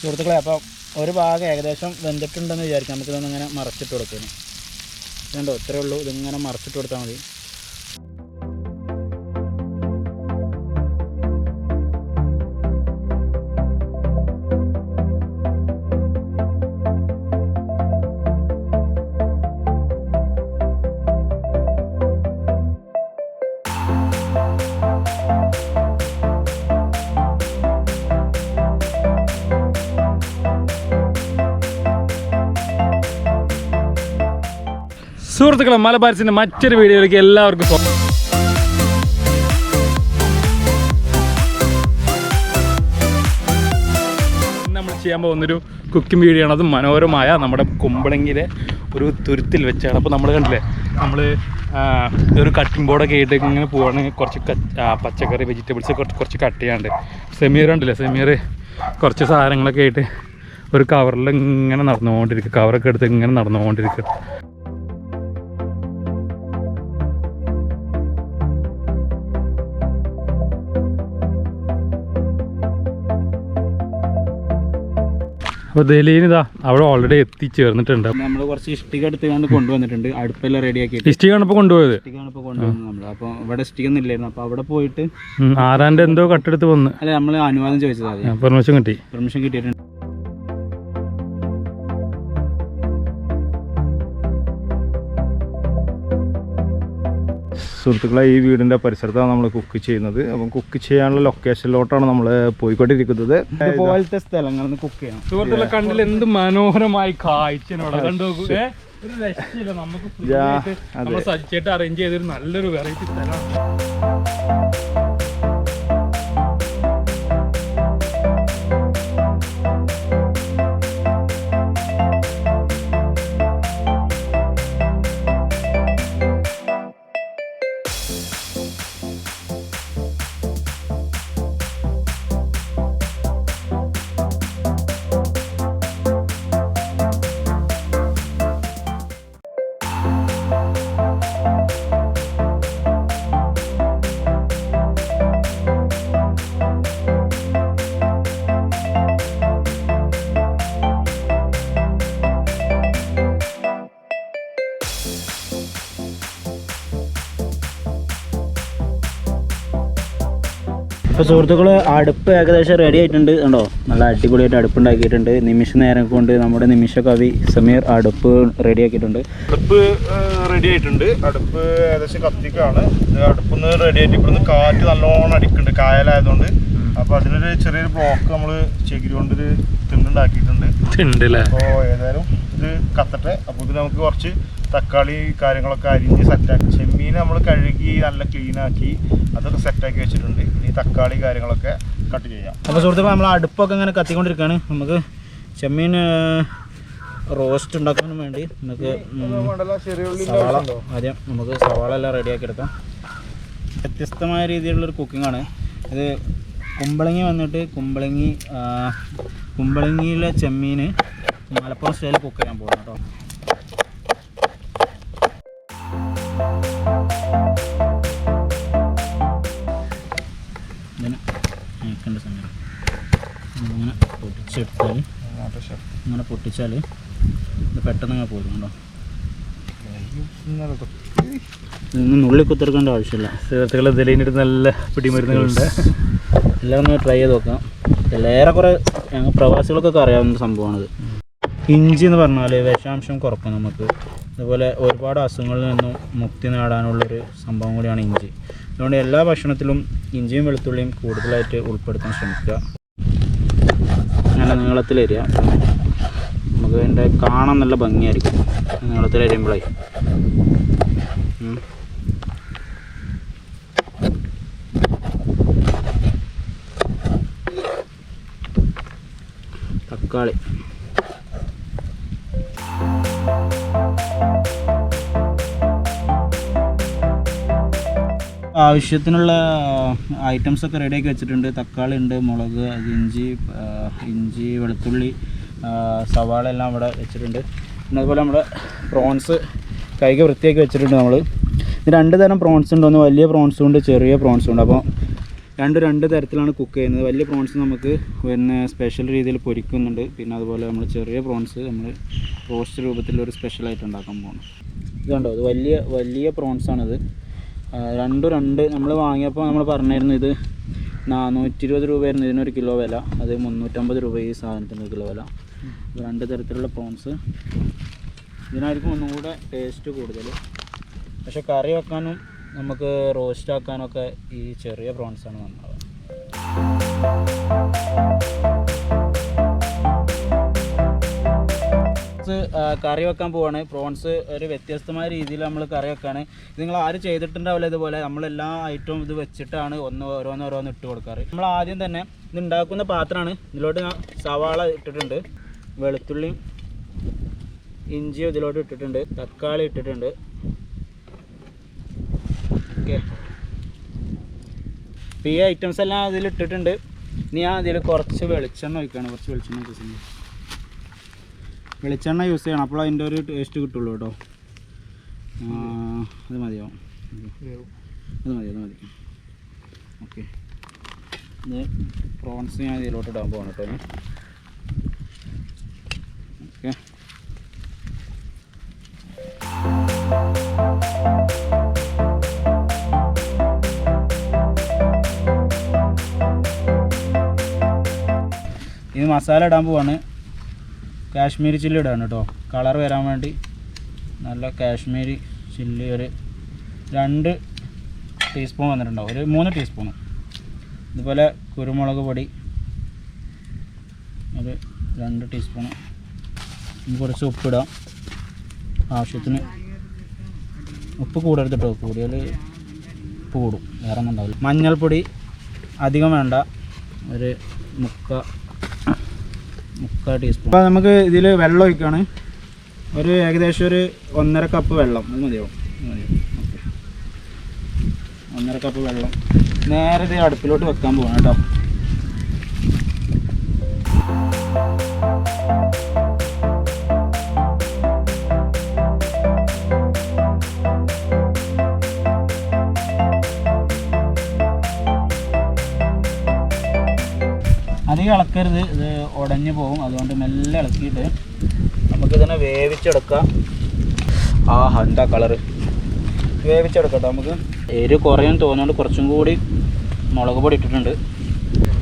സുഹൃത്തുക്കളെ അപ്പോൾ ഒരു ഭാഗം ഏകദേശം വെന്തിട്ടുണ്ടെന്ന് വിചാരിക്കാം നമുക്കിതൊന്നിങ്ങനെ മറച്ചിട്ട് കൊടുക്കുന്നു രണ്ടോ ഇത്രയേ ഉള്ളൂ. ഇതിങ്ങനെ മറച്ചിട്ട് കൊടുത്താൽ മതി. സുഹൃത്തുക്കളെ മലബാരിസിന്റെ മറ്റൊരു വീഡിയോയിലേക്ക് എല്ലാവർക്കും സ്വാഗതം നമ്മൾ ചെയ്യാൻ പോകുന്നൊരു കുക്കിംഗ് വീഡിയോ ആണ്. അത് മനോഹരമായ നമ്മുടെ കുമ്പളങ്ങിയിലെ ഒരു തുരുത്തിൽ വെച്ചാണ്. അപ്പോൾ നമ്മൾ കണ്ടില്ലേ നമ്മൾ ഒരു കട്ടിംഗ് ബോർഡൊക്കെ ആയിട്ട് ഇങ്ങനെ പോവുകയാണെങ്കിൽ കുറച്ച് പച്ചക്കറി വെജിറ്റബിൾസ് കുറച്ച് കുറച്ച് കട്ട് ചെയ്യാണ്ട്. സെമീർ ഉണ്ടല്ലേ സെമീർ? കുറച്ച് സാധനങ്ങളൊക്കെ ആയിട്ട് ഒരു കവറിൽ ഇങ്ങനെ നടന്നുകൊണ്ടിരിക്കുക കവറൊക്കെ എടുത്ത് ഇങ്ങനെ നടന്നുകൊണ്ടിരിക്കുക അപ്പോൾ ദലീൻ ഇതാ അവിടെ ഓൾറെഡി എത്തിച്ചേർന്നിട്ടുണ്ട്. നമ്മൾ കുറച്ച് ഇഷ്ടിക എടുത്ത് കണ്ട് കൊണ്ടുവന്നിട്ടുണ്ട് അടുപ്പെല്ലാം റെഡി ആക്കി ഹിസ്റ്ററി കണ്ടപ്പോൾ കൊണ്ടുപോയത്. ഇഷ്ടികാണ് ഇപ്പോൾ കൊണ്ടുവന്നത് നമ്മൾ അപ്പോൾ ഇവിടെ ഇഷ്ടിക അപ്പൊ ഇല്ലായിരുന്നു. അപ്പോൾ അവിടെ പോയിട്ട് ആരാന്റെ ആരാന്റെ എന്തോ കട്ടെടുത്ത് വന്ന്. അല്ല നമ്മൾ അനുവാദം ചോദിച്ചതാണ് പെർമിഷൻ കിട്ടി. പെർമിഷൻ കിട്ടിയിട്ടുണ്ട്. സുഹൃത്തുക്കളെ ഈ വീടിന്റെ പരിസരത്താണ് നമ്മൾ കുക്ക് ചെയ്യുന്നത്. അപ്പം കുക്ക് ചെയ്യാനുള്ള ലൊക്കേഷനിലോട്ടാണ് നമ്മൾ പോയിക്കൊണ്ടിരിക്കുന്നത്. ഇതുപോലത്തെ സ്ഥലങ്ങളിൽ കുക്ക് ചെയ്യണം. സുഹൃത്തുക്കളെ കണ്ടിൽ എന്ത് മനോഹരമായി കാഴ്ച കണ്ടു നോക്കൂ. ഏ? ഒരു രക്ഷയില്ല. നമുക്ക് സജ്ജായിട്ട് അറേഞ്ച് ചെയ്തൊരു നല്ലൊരു വെറൈറ്റി സ്ഥലമാണ്. ഇപ്പോൾ സുഹൃത്തുക്കൾ അടുപ്പ് ഏകദേശം റെഡി ആയിട്ടുണ്ട്. കണ്ടോ? നല്ല അടിപൊളിയായിട്ട് അടുപ്പ് ഉണ്ടാക്കിയിട്ടുണ്ട് നിമിഷ നേരം കൊണ്ട് നമ്മുടെ നിമിഷ കവി സമീർ അടുപ്പ് റെഡി ആക്കിയിട്ടുണ്ട്. അടുപ്പ് റെഡി ആയിട്ടുണ്ട്. അടുപ്പ് ഏകദേശം കത്തിക്കാണ്. അടുപ്പ് നിന്ന് റെഡി ആയിട്ട് ഇവിടുന്ന് കാറ്റ് നല്ലോണം അടിക്കുന്നുണ്ട്. കായലായതുകൊണ്ട്. അപ്പൊ അതിനൊരു ചെറിയൊരു ബ്ലോക്ക് നമ്മൾ ചകിരി കൊണ്ടൊരു തിണ്ടുണ്ടാക്കിയിട്ടുണ്ട്. ഉണ്ട് അപ്പോൾ ഏതായാലും ഇത് കത്തട്ടെ. അപ്പോൾ ഇത് നമുക്ക് കുറച്ച് തക്കാളി കാര്യങ്ങളൊക്കെ അരിഞ്ഞ് സെറ്റാക്കി ചെമ്മീൻ നമ്മൾ കഴുകി നല്ല ക്ലീൻ ആക്കി അതൊക്കെ സെറ്റാക്കി വെച്ചിട്ടുണ്ട്. ഇനി തക്കാളി കാര്യങ്ങളൊക്കെ കട്ട് ചെയ്യാം. അപ്പോൾ സുഹൃത്തുക്കൾ നമ്മൾ അടുപ്പൊക്കെ ഇങ്ങനെ കത്തിക്കൊണ്ടിരിക്കുകയാണ് നമുക്ക് ചെമ്മീൻ റോസ്റ്റ് ഉണ്ടാക്കാൻ വേണ്ടി നമുക്ക് സവാള ആദ്യം നമുക്ക് സവാള എല്ലാം റെഡിയാക്കി എടുക്കാം. വ്യത്യസ്തമായ രീതിയിലുള്ളൊരു കുക്കിംഗ് ആണ്. ഇത് കുമ്പളങ്ങി വന്നിട്ട് കുമ്പളങ്ങി കുമ്പളങ്ങിയിലെ ചെമ്മീൻ മലപ്പുറം സ്റ്റൈലിൽ കുക്ക് ചെയ്യാൻ പോകുന്നു കേട്ടോ. പൊട്ടിച്ചെടുത്താൽ ഇങ്ങനെ പൊട്ടിച്ചാൽ ഇത് പെട്ടെന്ന് അങ്ങനെ പോരും കേട്ടോ. ഇതൊന്നും നുള്ളി കുത്തിറക്കേണ്ട ആവശ്യമില്ല. സുഹൃത്തുക്കളെ ദലീന്റെ നല്ല പിടിമരുന്നുകളുണ്ട്. എല്ലാം ഒന്ന് ട്രൈ ചെയ്ത് നോക്കാം. എല്ലാം ഏറെക്കുറെ ഞങ്ങൾ പ്രവാസികൾക്കൊക്കെ അറിയാവുന്ന സംഭവമാണിത്. ഇഞ്ചി എന്ന് പറഞ്ഞാൽ വിഷാംശം കുറക്കും നമുക്ക്. അതുപോലെ ഒരുപാട് അസുഖങ്ങളിൽ നിന്നും മുക്തി നേടാനുള്ളൊരു സംഭവം കൂടിയാണ് ഇഞ്ചി. അതുകൊണ്ട് എല്ലാ ഭക്ഷണത്തിലും ഇഞ്ചിയും വെളുത്തുള്ളിയും കൂടുതലായിട്ട് ഉൾപ്പെടുത്താൻ ശ്രമിക്കുക. നല്ല വരിക നമുക്ക് അതിന്റെ കാണാൻ നല്ല ഭംഗിയായിരിക്കും. നീളത്തിൽ വരുമ്പോഴേ തക്കാളി. ആവശ്യത്തിനുള്ള ഐറ്റംസ് ഒക്കെ റെഡിയാക്കി വെച്ചിട്ടുണ്ട്. തക്കാളി ഉണ്ട് മുളക് ഇഞ്ചി ഇഞ്ചി വെളുത്തുള്ളി സവാള എല്ലാം ഇവിടെ വെച്ചിട്ടുണ്ട്. പിന്നെ അതുപോലെ നമ്മുടെ പ്രോൺസ് കൈക്ക് വൃത്തിയാക്കി വെച്ചിട്ടുണ്ട് നമ്മൾ രണ്ട് തരം പ്രോൺസ് ഉണ്ട്. ഒന്ന് വലിയ പ്രോൺസും ഉണ്ട് ചെറിയ പ്രോൺസും ഉണ്ട്. അപ്പോൾ രണ്ട് രണ്ട് തരത്തിലാണ് കുക്ക് ചെയ്യുന്നത്. വലിയ പ്രോൺസ് നമുക്ക് പിന്നെ സ്പെഷ്യൽ രീതിയിൽ പൊരിക്കുന്നുണ്ട്. പിന്നെ അതുപോലെ നമ്മൾ ചെറിയ പ്രോൺസ് നമ്മൾ റോസ്റ്റ് രൂപത്തിലൊരു സ്പെഷ്യലായിട്ട് ഉണ്ടാക്കാൻ പോകണം ഇതുണ്ടോ ഇത് വലിയ വലിയ പ്രോൺസാണിത് രണ്ടും രണ്ട് നമ്മൾ വാങ്ങിയപ്പോൾ നമ്മൾ പറഞ്ഞിരുന്നു ഇത് നാനൂറ്റി ഇരുപത് രൂപയായിരുന്നു. ഇതിനൊരു കിലോ വില. അത് മുന്നൂറ്റമ്പത് രൂപ ഈ സാധനത്തിന് കിലോ വില. രണ്ട് തരത്തിലുള്ള പ്രോൺസ് ഇതിനായിരിക്കും ഒന്നും കൂടെ ടേസ്റ്റ് കൂടുതൽ പക്ഷെ കറി വെക്കാനും നമുക്ക് റോസ്റ്റ് ആക്കാനൊക്കെ ഈ ചെറിയ പ്രോൺസാണ് നന്നാവുക. കറി വെക്കാൻ പോവാണ്. പ്രോൺസ് ഒരു വ്യത്യസ്തമായ രീതിയിൽ നമ്മൾ കറി വെക്കാണ്. ഇത് നിങ്ങൾ ആരും ചെയ്തിട്ടുണ്ടാവില്ല ഇതുപോലെ. നമ്മളെല്ലാ ഐറ്റവും ഇത് വെച്ചിട്ടാണ് ഒന്ന് ഓരോന്ന് ഓരോന്ന് ഇട്ട് കൊടുക്കാറ്. നമ്മൾ ആദ്യം തന്നെ ഇത് ഉണ്ടാക്കുന്ന പാത്രമാണ്. ഇതിലോട്ട് ഞാൻ സവാള ഇട്ടിട്ടുണ്ട്. വെളുത്തുള്ളിയും ഇഞ്ചിയും ഇതിലോട്ട് ഇട്ടിട്ടുണ്ട്. തക്കാളി ഇട്ടിട്ടുണ്ട്. ഓക്കെ. ഈ ഐറ്റംസ് എല്ലാം അതിൽ ഇട്ടിട്ടുണ്ട്. ഇനി ഞാൻ അതിൽ കുറച്ച് വെളിച്ചെണ്ണ ഒഴിക്കുകയാണ് കുറച്ച് വെളിച്ചെണ്ണ ചെയ്യുന്നത് വെളിച്ചെണ്ണ യൂസ് ചെയ്യണം. അപ്പോൾ അതിന്റെ ഒരു ടേസ്റ്റ് കിട്ടുള്ളൂ കേട്ടോ. അത് മതിയോ? അത് മതി അത് മതി. ഓക്കെ ഇത് പ്രോൺസ് ഞാൻ ഇതിലോട്ട് ഇടാൻ പോകണം കേട്ടോ. ഓക്കെ ഇത് മസാല ഇടാൻ പോവാണ്. കാശ്മീരി ചില്ലി ഇടാണ് കേട്ടോ കളർ വരാൻ വേണ്ടി നല്ല കാശ്മീരി ചില്ലി ഒരു രണ്ട് ടീസ്പൂൺ വന്നിട്ടുണ്ടാവും. ഒരു മൂന്ന് ടീസ്പൂൺ ഇതുപോലെ കുരുമുളക് പൊടി ഒരു രണ്ട് ടീസ്പൂൺ കുറച്ച് ഉപ്പിടാം ആവശ്യത്തിന് ഉപ്പ് കൂടരുത് കേട്ടോ കൂടിയാൽ ഉപ്പ് കൂടും. വേറെ ഒന്നും ഉണ്ടാവില്ല. മഞ്ഞൾപ്പൊടി അധികം വേണ്ട. ഒരു മുക്ക മുക്കാൽ ടീസ്പൂൺ അപ്പോൾ നമുക്ക് ഇതിൽ വെള്ളം ഒഴിക്കുകയാണ് ഒരു ഏകദേശം ഒരു ഒന്നര കപ്പ് വെള്ളം. അത് മതിയാവും. ഒന്നര കപ്പ് വെള്ളം. നേരെ അടുപ്പിലോട്ട് വെക്കാൻ പോകണം കേട്ടോ. ഇളക്കരുത്. ഇത് ഉടഞ്ഞു പോകും. അതുകൊണ്ട് മെല്ലെ ഇളക്കിയിട്ട് നമുക്കിതിനെ വേവിച്ചെടുക്കാം. ആഹാ എന്താ കളറ്? വേവിച്ചെടുക്കട്ടോ നമുക്ക്. എരി കുറയും തോന്നുന്നുണ്ട്. കുറച്ചും കൂടി മുളക് പൊടി ഇട്ടിട്ടുണ്ട്.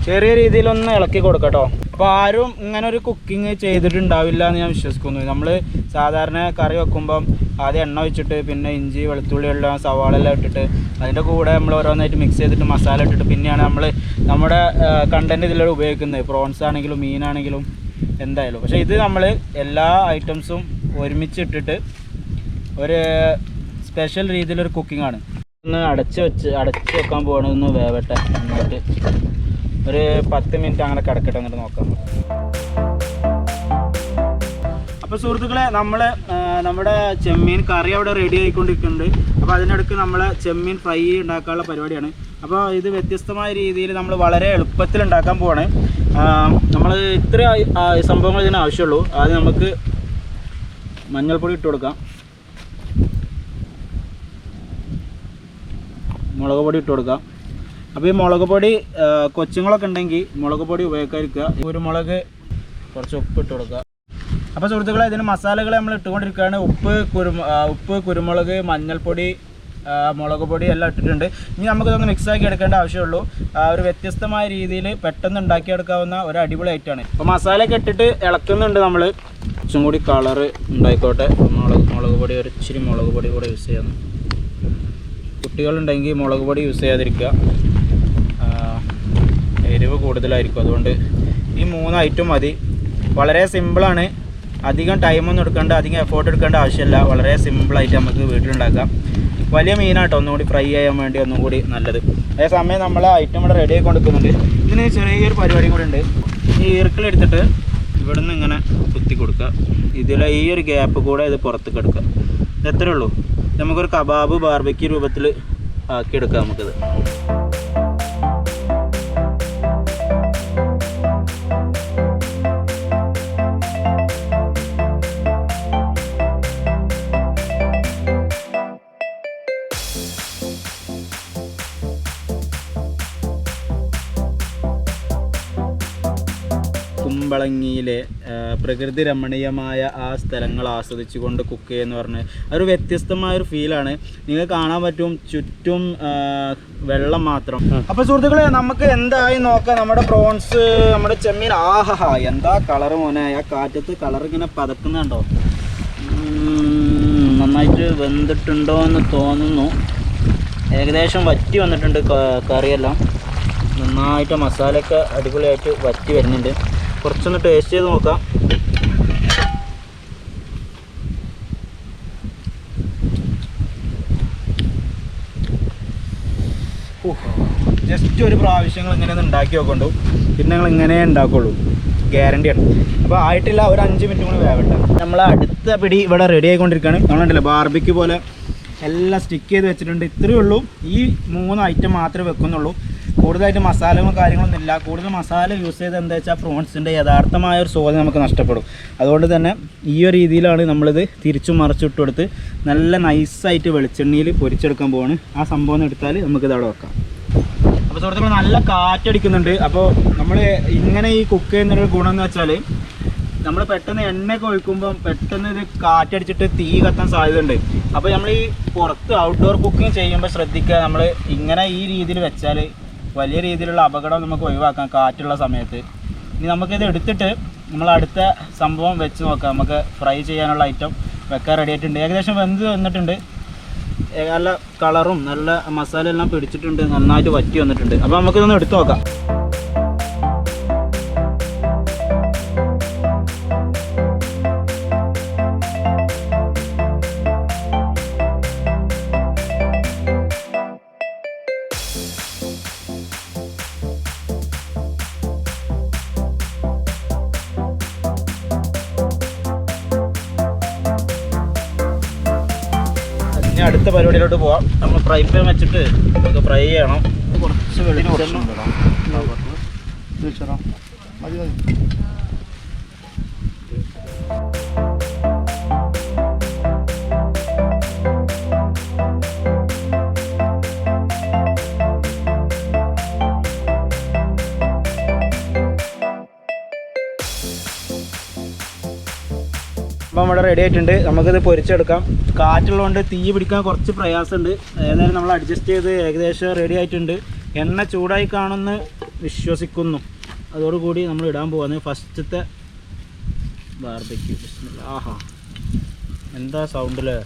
ചെറിയ രീതിയിലൊന്ന് ഇളക്കി കൊടുക്കട്ടോ. അപ്പോൾ ആരും ഇങ്ങനെ ഒരു കുക്കിംഗ് ചെയ്തിട്ടുണ്ടാവില്ല എന്ന് ഞാൻ വിശ്വസിക്കുന്നു. നമ്മൾ സാധാരണ കറി വെക്കുമ്പം ആദ്യം എണ്ണ വെച്ചിട്ട് പിന്നെ ഇഞ്ചി വെളുത്തുള്ളി എല്ലാം സവാള എല്ലാം ഇട്ടിട്ട് അതിന്റെ കൂടെ നമ്മൾ ഓരോന്നായിട്ട് മിക്സ് ചെയ്തിട്ട് മസാല ഇട്ടിട്ട് പിന്നെയാണ് നമ്മൾ നമ്മുടെ കണ്ടന്റ് ഇതിലൂടെ ഉപയോഗിക്കുന്നത്. പ്രോൺസ് ആണെങ്കിലും മീനാണെങ്കിലും എന്തായാലും. പക്ഷേ ഇത് നമ്മൾ എല്ലാ ഐറ്റംസും ഒരുമിച്ചിട്ടിട്ട് ഒരു സ്പെഷ്യൽ രീതിയിലൊരു കുക്കിംഗ് ആണ്. ഒന്ന് അടച്ച് വെച്ച് അടച്ച് വെക്കാൻ പോകണമെന്ന് വേവട്ടെ. എന്നിട്ട് ഒരു പത്ത് മിനിറ്റ് അങ്ങനെ കിടക്കട്ടെ. എന്നിട്ട് നോക്കാം. അപ്പോൾ സുഹൃത്തുക്കളെ നമ്മൾ നമ്മുടെ ചെമ്മീൻ കറി അവിടെ റെഡി ആയിക്കൊണ്ടിരിക്കുന്നുണ്ട്. അപ്പോൾ അതിനിടയ്ക്ക് നമ്മൾ ചെമ്മീൻ ഫ്രൈ ഉണ്ടാക്കാനുള്ള പരിപാടിയാണ്. അപ്പോൾ ഇത് വ്യത്യസ്തമായ രീതിയിൽ നമ്മൾ വളരെ എളുപ്പത്തിൽ ഉണ്ടാക്കാൻ പോവാണ്. നമ്മൾ ഇത്ര സംഭവങ്ങൾ ഇതിന് ആവശ്യമുള്ളൂ. അത് നമുക്ക് മഞ്ഞൾപ്പൊടി ഇട്ട് കൊടുക്കാം. മുളക് പൊടി ഇട്ട് കൊടുക്കാം. അപ്പോൾ ഈ മുളക് പൊടി കൊച്ചുങ്ങളൊക്കെ ഉണ്ടെങ്കിൽ മുളക് പൊടി ഉപയോഗിക്കാതിരിക്കുക. മുളക് കുറച്ച് ഉപ്പ് ഇട്ട് കൊടുക്കുക. അപ്പോൾ സുഹൃത്തുക്കളെ ഇതിന് മസാലകൾ നമ്മൾ ഇട്ടുകൊണ്ടിരിക്കുകയാണ്. ഉപ്പ് കുരു ഉപ്പ് കുരുമുളക് മഞ്ഞൾപ്പൊടി മുളക് പൊടി എല്ലാം ഇട്ടിട്ടുണ്ട്. ഇനി നമുക്കിതൊന്ന് മിക്സ് ആക്കി എടുക്കേണ്ട ആവശ്യമുള്ളൂ. ഒരു വ്യത്യസ്തമായ രീതിയിൽ പെട്ടെന്ന് ഉണ്ടാക്കിയെടുക്കാവുന്ന ഒരു അടിപൊളി ഐറ്റമാണ് അപ്പോൾ മസാലയൊക്കെ ഇട്ടിട്ട് ഇളക്കുന്നുണ്ട് നമ്മൾ കുറച്ചും കൂടി കളർ ഉണ്ടായിക്കോട്ടെ. മുളക് മുളക് പൊടി ഒരു ഇച്ചിരി മുളക് പൊടി കൂടെ യൂസ് ചെയ്യാം. കുട്ടികളുണ്ടെങ്കിൽ മുളക് പൊടി യൂസ് ചെയ്യാതിരിക്കുക. എരിവ് കൂടുതലായിരിക്കും. അതുകൊണ്ട് ഈ മൂന്ന് ഐറ്റം മതി. വളരെ സിമ്പിളാണ് അധികം ടൈമൊന്നും എടുക്കേണ്ട അധികം എഫോർട്ട് എടുക്കേണ്ട ആവശ്യമില്ല. വളരെ സിമ്പിളായിട്ട് നമുക്ക് വീട്ടിലുണ്ടാക്കാം. വലിയ മീനാട്ടോ ഒന്നുകൂടി ഫ്രൈ ചെയ്യാൻ വേണ്ടി ഒന്നും കൂടി നല്ലത്. അതേസമയം നമ്മൾ ഐറ്റം ഇവിടെ റെഡി ആയി കൊടുക്കുന്നുണ്ട്. ഇതിന് ചെറിയൊരു പരിപാടി കൂടെ ഉണ്ട്. ഈ ഈർക്കിലെടുത്തിട്ട് ഇവിടെ നിന്ന് ഇങ്ങനെ കുത്തി കൊടുക്കുക. ഇതിലെ ഈ ഒരു ഗ്യാപ്പ് കൂടെ ഇത് പുറത്തേക്ക് എടുക്കുക ഇത് എത്രയേ ഉള്ളൂ? നമുക്കൊരു കബാബ് ബാർബയ്ക്ക് രൂപത്തിൽ ആക്കിയെടുക്കാം നമുക്കിത്. കുമ്പളങ്ങിയിലെ ആ, പ്രകൃതി രമണീയമായ ആ സ്ഥലങ്ങൾ ആസ്വദിച്ചുകൊണ്ട് കുക്ക് എന്ന് പറഞ്ഞ് അതൊരു വ്യത്യസ്തമായ ഒരു ഫീലാണ് നിങ്ങൾക്ക് കാണാൻ പറ്റും ചുറ്റും വെള്ളം മാത്രം. അപ്പോൾ സുഹൃത്തുക്കളെ നമുക്ക് എന്തായി നോക്കാം? നമ്മുടെ പ്രോൺസ് നമ്മുടെ ചെമ്മീൻ ആഹാ എന്താ കളർ മോനെ? ആ കാറ്റത്ത് കളർ ഇങ്ങനെ പതക്കുന്നുണ്ടോ? നന്നായിട്ട് വെന്തിട്ടുണ്ടോ എന്ന് തോന്നുന്നു. ഏകദേശം വറ്റി വന്നിട്ടുണ്ട് കറിയെല്ലാം. നന്നായിട്ട് മസാലയൊക്കെ അടിപൊളിയായിട്ട് വറ്റി വരുന്നുണ്ട്. കുറച്ചൊന്ന് ടേസ്റ്റ് ചെയ്ത് നോക്കാം. ജസ്റ്റ് ഒരു പ്രാവശ്യങ്ങൾ ഇങ്ങനെ ഒന്ന് ഉണ്ടാക്കി നോക്കണ്ടു പിന്നെ നിങ്ങൾ ഇങ്ങനെ ഉണ്ടാക്കുള്ളൂ. ഗ്യാരണ്ടിയാണ് അപ്പോൾ ആയിട്ടില്ല ഒരു അഞ്ച് മിനിറ്റ് കൂടി വേവട്ടെ. നമ്മൾ അടുത്ത പിടി ഇവിടെ റെഡി ആയിക്കൊണ്ടിരിക്കുകയാണ്. നമ്മളുണ്ടല്ലോ ബാർബിക്ക് പോലെ എല്ലാം സ്റ്റിക്ക് ചെയ്ത് വെച്ചിട്ടുണ്ട്. ഇത്രയേ ഉള്ളൂ. ഈ മൂന്ന് ഐറ്റം മാത്രമേ വെക്കുന്നുള്ളൂ. കൂടുതലായിട്ട് മസാലകളും കാര്യങ്ങളൊന്നും ഇല്ല. കൂടുതൽ മസാല യൂസ് ചെയ്ത് എന്താ വെച്ചാൽ പ്രോൺസിന്റെ യഥാർത്ഥമായ ഒരു സ്വാദ് നമുക്ക് നഷ്ടപ്പെടും. അതുകൊണ്ട് തന്നെ ഈ ഒരു രീതിയിലാണ് നമ്മളിത് തിരിച്ചു മറിച്ചിട്ട് കൊടുത്ത് നല്ല നൈസായിട്ട് വെളിച്ചെണ്ണയിൽ പൊരിച്ചെടുക്കാൻ പോവാണ്. ആ സംഭവം എടുത്താൽ നമുക്കിത് അവിടെ വെക്കാം. അപ്പോൾ സുഹൃത്തുക്കൾ നല്ല കാറ്റടിക്കുന്നുണ്ട്. അപ്പോൾ നമ്മൾ ഇങ്ങനെ ഈ കുക്ക് ചെയ്യുന്നൊരു ഗുണം എന്ന് വെച്ചാൽ നമ്മൾ പെട്ടെന്ന് എണ്ണയൊക്കെ ഒഴിക്കുമ്പോൾ പെട്ടെന്ന് ഇത് കാറ്റടിച്ചിട്ട് തീ കത്താൻ സാധ്യതയുണ്ട്. അപ്പോൾ നമ്മൾ ഈ പുറത്ത് ഔട്ട്ഡോർ കുക്കിംഗ് ചെയ്യുമ്പോൾ ശ്രദ്ധിക്കുക. നമ്മൾ ഇങ്ങനെ ഈ രീതിയിൽ വെച്ചാൽ വലിയ രീതിയിലുള്ള അപകടം നമുക്ക് ഒഴിവാക്കാം കാറ്റുള്ള സമയത്ത്. ഇനി നമുക്കിത് എടുത്തിട്ട് നമ്മൾ അടുത്ത സംഭവം വെച്ച് നോക്കാം. നമുക്ക് ഫ്രൈ ചെയ്യാനുള്ള ഐറ്റം വെക്കാൻ റെഡി ആയിട്ടുണ്ട്. ഏകദേശം വെന്ത് വന്നിട്ടുണ്ട്. നല്ല കളറും നല്ല മസാല എല്ലാം പിടിച്ചിട്ടുണ്ട്. നന്നായിട്ട് വറ്റി വന്നിട്ടുണ്ട്. അപ്പോൾ നമുക്കിതൊന്ന് എടുത്തു നോക്കാം. ഫ്രൈ വെച്ചിട്ട് നമുക്ക് ഫ്രൈ ചെയ്യണം. ഇവിടെ റെഡി ആയിട്ടുണ്ട്. നമുക്കിത് പൊരിച്ചെടുക്കാം. കാറ്റുള്ളതുകൊണ്ട് തീ പിടിക്കാൻ കുറച്ച് പ്രയാസമുണ്ട്. ഏതായാലും നമ്മൾ അഡ്ജസ്റ്റ് ചെയ്ത് ഏകദേശം റെഡി ആയിട്ടുണ്ട്. എണ്ണ ചൂടായി കാണുമെന്ന് വിശ്വസിക്കുന്നു. അതോടുകൂടി നമ്മൾ ഇടാൻ പോകുന്നത് ഫസ്റ്റത്തെ ബാർബിക്യൂ ആഹാ. എന്താ സൗണ്ടിൽ ആഹാ.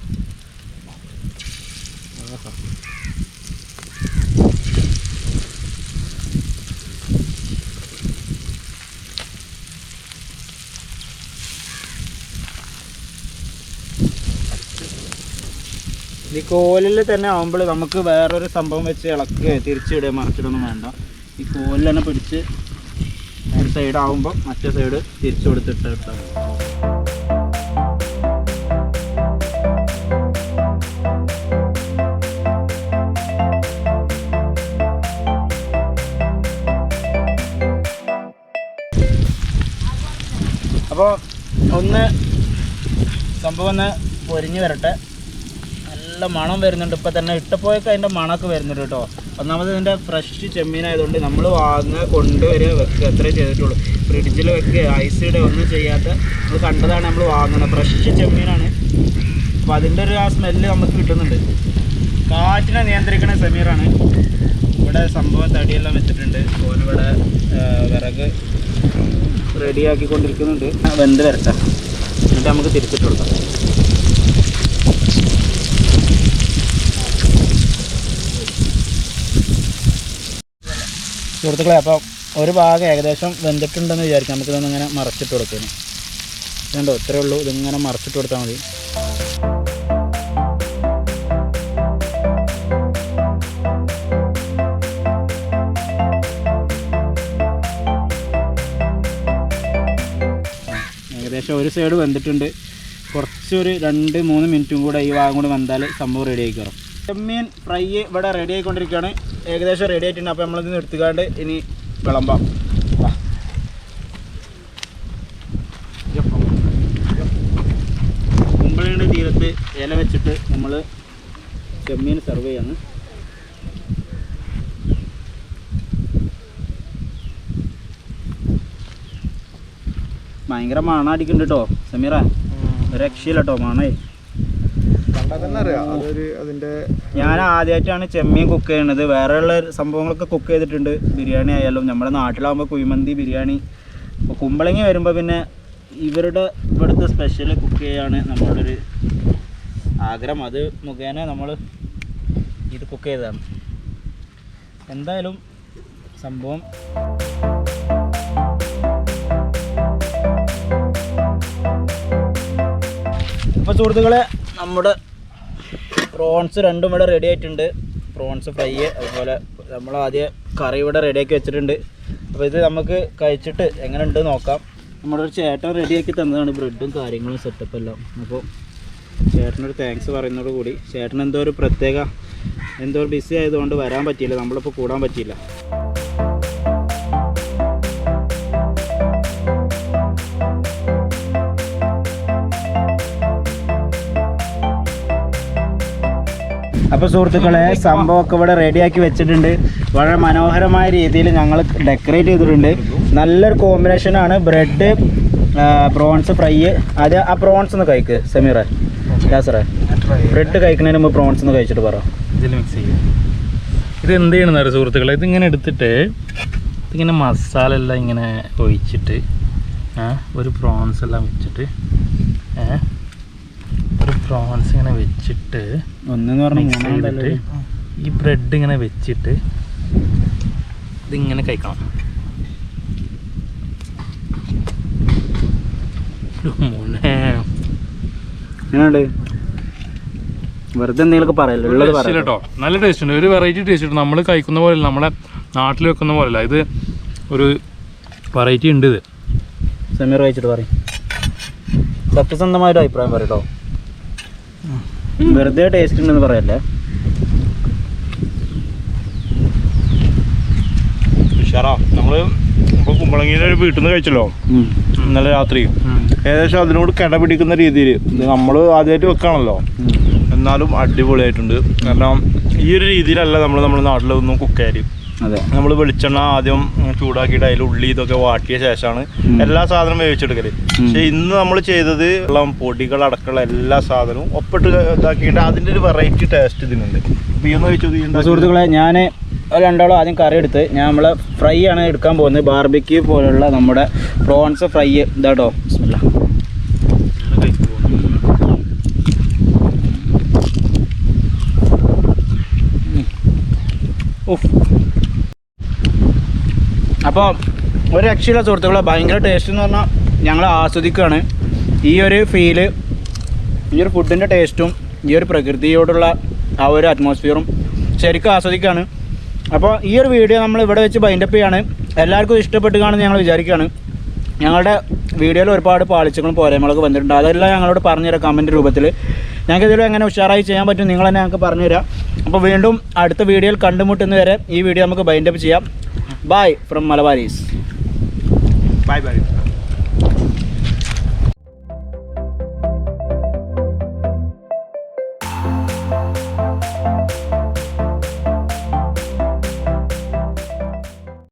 ഈ കോലിൽ തന്നെ ആകുമ്പോൾ നമുക്ക് വേറൊരു സംഭവം വെച്ച് ഇളക്കുകയോ തിരിച്ചിടുകയോ മറിച്ചിടൊന്നും വേണ്ട ഈ കോലിൽ തന്നെ പിടിച്ച് ഒരു സൈഡ് ആകുമ്പോൾ മറ്റേ സൈഡ് തിരിച്ചു കൊടുത്തിട്ട് എടുത്താൽ. അപ്പോൾ ഒന്ന് സംഭവം ഒന്ന് പൊരിഞ്ഞ് വരട്ടെ നല്ല മണം വരുന്നുണ്ട്. ഇപ്പം തന്നെ ഇട്ടപ്പോഴൊക്കെ അതിന്റെ മണമൊക്കെ വരുന്നുണ്ട് കേട്ടോ. ഒന്നാമത് ഇതിന്റെ ഫ്രഷ് ചെമ്മീൻ ആയതുകൊണ്ട് നമ്മൾ വാങ്ങുക കൊണ്ടുവരിക വെക്കുക. അത്രേ ചെയ്തിട്ടുള്ളൂ. ഫ്രിഡ്ജിൽ വെക്കുക ഐസ് ഇടുക ഒന്നും ചെയ്യാത്ത നമ്മൾ കണ്ടതാണ് നമ്മൾ വാങ്ങുന്നത് ഫ്രഷ് ചെമ്മീനാണ്. അപ്പോൾ അതിന്റെ ഒരു ആ സ്മെല്ല് നമുക്ക് കിട്ടുന്നുണ്ട്. കാറ്റിനെ നിയന്ത്രിക്കണ സെമീറാണ്. ഇവിടെ സംഭവം തടിയെല്ലാം വെച്ചിട്ടുണ്ട്. ഓനിവിടെ വിറക് റെഡിയാക്കിക്കൊണ്ടിരിക്കുന്നുണ്ട് വെന്ത് വരട്ടെ. എന്നിട്ട് നമുക്ക് തിരിച്ചിട്ട് കൊടുക്കാം. സുഹൃത്തുക്കളെ അപ്പോൾ ഒരു ഭാഗം ഏകദേശം വെന്തിട്ടുണ്ടെന്ന് വിചാരിക്കാം. നമുക്കിതൊന്നും ഇങ്ങനെ മറച്ചിട്ട് കൊടുക്കുന്നു കണ്ടോ ഇത്രയേ ഉള്ളൂ. ഇതിങ്ങനെ മറച്ചിട്ട് കൊടുത്താൽ മതി. ഏകദേശം ഒരു സൈഡ് വെന്തിട്ടുണ്ട്. കുറച്ചൊരു രണ്ട് മൂന്ന് മിനിറ്റും കൂടെ ഈ ഭാഗം കൂടി വന്നാൽ സംഭവം റെഡി ആയി കയറും ചെമ്മീൻ ഫ്രൈ ഇവിടെ റെഡി ആയിക്കൊണ്ടിരിക്കുകയാണ്. ഏകദേശം റെഡി ആയിട്ടുണ്ട്. അപ്പോൾ നമ്മളിത് എടുത്തുകൊണ്ട് ഇനി വിളമ്പാം. കുമ്പളയുടെ തീരത്ത് ഇല വെച്ചിട്ട് നമ്മൾ ചെമ്മീൻ സെർവ് ചെയ്യാണ്. ഭയങ്കര മണ അടിക്കുന്നുണ്ട് കേട്ടോ സമീറ. രക്ഷയില്ല കേട്ടോ മണേ അതൊരു അതിന്റെ ഞാൻ ആദ്യമായിട്ടാണ് ചെമ്മീൻ കുക്ക് ചെയ്യണത്. വേറെയുള്ള സംഭവങ്ങളൊക്കെ കുക്ക് ചെയ്തിട്ടുണ്ട്. ബിരിയാണി ആയാലും നമ്മുടെ നാട്ടിലാകുമ്പോൾ കുഴിമന്തി ബിരിയാണി അപ്പോൾ കുമ്പളങ്ങി വരുമ്പോൾ പിന്നെ ഇവരുടെ ഇവിടുത്തെ സ്പെഷ്യൽ കുക്ക് ചെയ്യാണ് നമ്മളുടെ ഒരു ആഗ്രഹം. അത് മുഖേന നമ്മൾ ഇത് കുക്ക് ചെയ്തതാണ്. എന്തായാലും സംഭവം അപ്പോൾ സുഹൃത്തുക്കളെ നമ്മുടെ പ്രോൺസ് രണ്ടും ഇവിടെ റെഡി ആയിട്ടുണ്ട്. പ്രോൺസ് ഫ്രൈ അതുപോലെ നമ്മൾ ആദ്യം കറി ഇവിടെ റെഡിയാക്കി വെച്ചിട്ടുണ്ട്. അപ്പോൾ ഇത് നമുക്ക് കഴിച്ചിട്ട് എങ്ങനെ ഉണ്ട് നോക്കാം. നമ്മുടെ ഒരു ചേട്ടൻ റെഡിയാക്കി തന്നതാണ് ബ്രെഡും കാര്യങ്ങളും സെറ്റപ്പ് എല്ലാം. അപ്പോൾ ചേട്ടനൊരു താങ്ക്സ് പറയുന്നതോട് കൂടി ചേട്ടൻ എന്തോ ഒരു പ്രത്യേക എന്തോ ബിസി ആയതുകൊണ്ട് വരാൻ പറ്റിയില്ല. നമ്മളിപ്പോൾ കൂടാൻ പറ്റിയില്ല. അപ്പോൾ സുഹൃത്തുക്കളെ സംഭവമൊക്കെ ഇവിടെ റെഡിയാക്കി വെച്ചിട്ടുണ്ട്. വളരെ മനോഹരമായ രീതിയിൽ ഞങ്ങൾ ഡെക്കറേറ്റ് ചെയ്തിട്ടുണ്ട്. നല്ലൊരു കോമ്പിനേഷൻ ആണ് ബ്രെഡ് പ്രോൺസ് ഫ്രൈ. അത് ആ പ്രോൺസ് ഒന്ന് കഴിക്ക് സമീറ. യാസറേ ബ്രെഡ് കഴിക്കുന്നതിന് മുമ്പ് പ്രോൺസ് ഒന്ന് കഴിച്ചിട്ട് പറ. ഇതിൽ മിക്സ് ചെയ്യുക ഇത് എന്ത് ചെയ്യണമെന്ന് അറിയാം സുഹൃത്തുക്കളെ? ഇതിങ്ങനെ എടുത്തിട്ട് ഇതിങ്ങനെ മസാല എല്ലാം ഇങ്ങനെ ഒഴിച്ചിട്ട് ഒരു പ്രോൺസ് എല്ലാം വെച്ചിട്ട് ഒരു പ്രോൺസ് ഇങ്ങനെ വെച്ചിട്ട് ഒന്നെന്ന് പറഞ്ഞാൽ ഈ ബ്രെഡ് ഇങ്ങനെ വെച്ചിട്ട് ഇതിങ്ങനെ കഴിക്കണം. വെറുതെ എന്തെങ്കിലുമൊക്കെ പറയല്ലോ? കേട്ടോ നല്ല ടേസ്റ്റ് ഉണ്ട്. ഒരു വെറൈറ്റി ടേസ്റ്റ് ഉണ്ട്. നമ്മൾ കഴിക്കുന്ന പോലെ നമ്മളെ നാട്ടിൽ വെക്കുന്ന പോലെയല്ല. ഇത് ഒരു വെറൈറ്റി ഉണ്ട് ഇത്. സമീർ കഴിച്ചിട്ട് പറയും. സത്യസന്ധമായൊരു അഭിപ്രായം പറയട്ടോ വെറുതെ ടേസ്റ്റ് ഉണ്ടെന്ന് പറയല്ലേ? ഉഷാറാ. നമ്മൾ ഇപ്പൊ കുമ്പളങ്ങിയുടെ ഒരു വീട്ടിൽ നിന്ന് കഴിച്ചല്ലോ ഇന്നലെ രാത്രി. ഏകദേശം അതിനോട് കിട പിടിക്കുന്ന രീതിയിൽ ഇത് നമ്മൾ ആദ്യമായിട്ട് വെക്കാണല്ലോ. എന്നാലും അടിപൊളിയായിട്ടുണ്ട്. കാരണം ഈ ഒരു രീതിയിലല്ല നമ്മൾ നമ്മുടെ നാട്ടിലൊന്നും കുക്ക് അതെ നമ്മൾ വെളിച്ചെണ്ണ ആദ്യം ചൂടാക്കിയിട്ട് അതിൽ ഉള്ളി ഇതൊക്കെ വാട്ടിയ ശേഷമാണ്. എല്ലാ സാധനവും വേവിച്ചെടുക്കൽ. പക്ഷെ ഇന്ന് നമ്മൾ ചെയ്തത് വെള്ളം പൊടികൾ അടക്കമുള്ള എല്ലാ സാധനവും ഒപ്പിട്ട് ഇതാക്കിയിട്ട് അതിന്റെ ഒരു വെറൈറ്റി ടേസ്റ്റ് ഇതിനുണ്ട്. സുഹൃത്തുക്കളെ ഞാൻ രണ്ടാളും ആദ്യം കറി എടുത്ത് ഞാൻ നമ്മൾ ഫ്രൈ ആണ് എടുക്കാൻ പോകുന്നത്. ബാർബിക്യൂ പോലുള്ള നമ്മുടെ പ്രോൺസ് ഫ്രൈ ഇതാട്ടോ. ബിസ്മില്ലാ. അപ്പോൾ ഒരു രക്ഷയില്ല സുഹൃത്തുക്കളെ. ഭയങ്കര ടേസ്റ്റ് എന്ന് പറഞ്ഞാൽ ഞങ്ങൾ ആസ്വദിക്കുകയാണ്. ഈ ഒരു ഫീൽ ഈ ഒരു ഫുഡിന്റെ ടേസ്റ്റും ഈ ഒരു പ്രകൃതിയോടുള്ള ആ ഒരു അറ്റ്മോസ്ഫിയറും ശരിക്കും ആസ്വദിക്കുകയാണ്. അപ്പോൾ ഈ ഒരു വീഡിയോ നമ്മൾ ഇവിടെ വെച്ച് ബൈൻഡപ്പ് ചെയ്യാണ്. എല്ലാവർക്കും ഇഷ്ടപ്പെട്ട് കാണുമെന്ന് ഞങ്ങൾ വിചാരിക്കുകയാണ്. ഞങ്ങളുടെ വീഡിയോയിൽ ഒരുപാട് പാളിച്ചകളും പോരായ്മകളും വന്നിട്ടുണ്ട്. അതെല്ലാം ഞങ്ങളോട് പറഞ്ഞുതരാം കമന്റ് രൂപത്തിൽ. ഞങ്ങൾക്ക് ഇതിലും എങ്ങനെ ഉഷാറായി ചെയ്യാൻ പറ്റും നിങ്ങൾ തന്നെ ഞങ്ങൾക്ക് പറഞ്ഞുതരാം അപ്പോൾ വീണ്ടും അടുത്ത വീഡിയോയിൽ കണ്ടുമുട്ടുന്നവരെ ഈ വീഡിയോ നമുക്ക് ബൈൻഡപ്പ് ചെയ്യാം. bye from Malabaris bye bye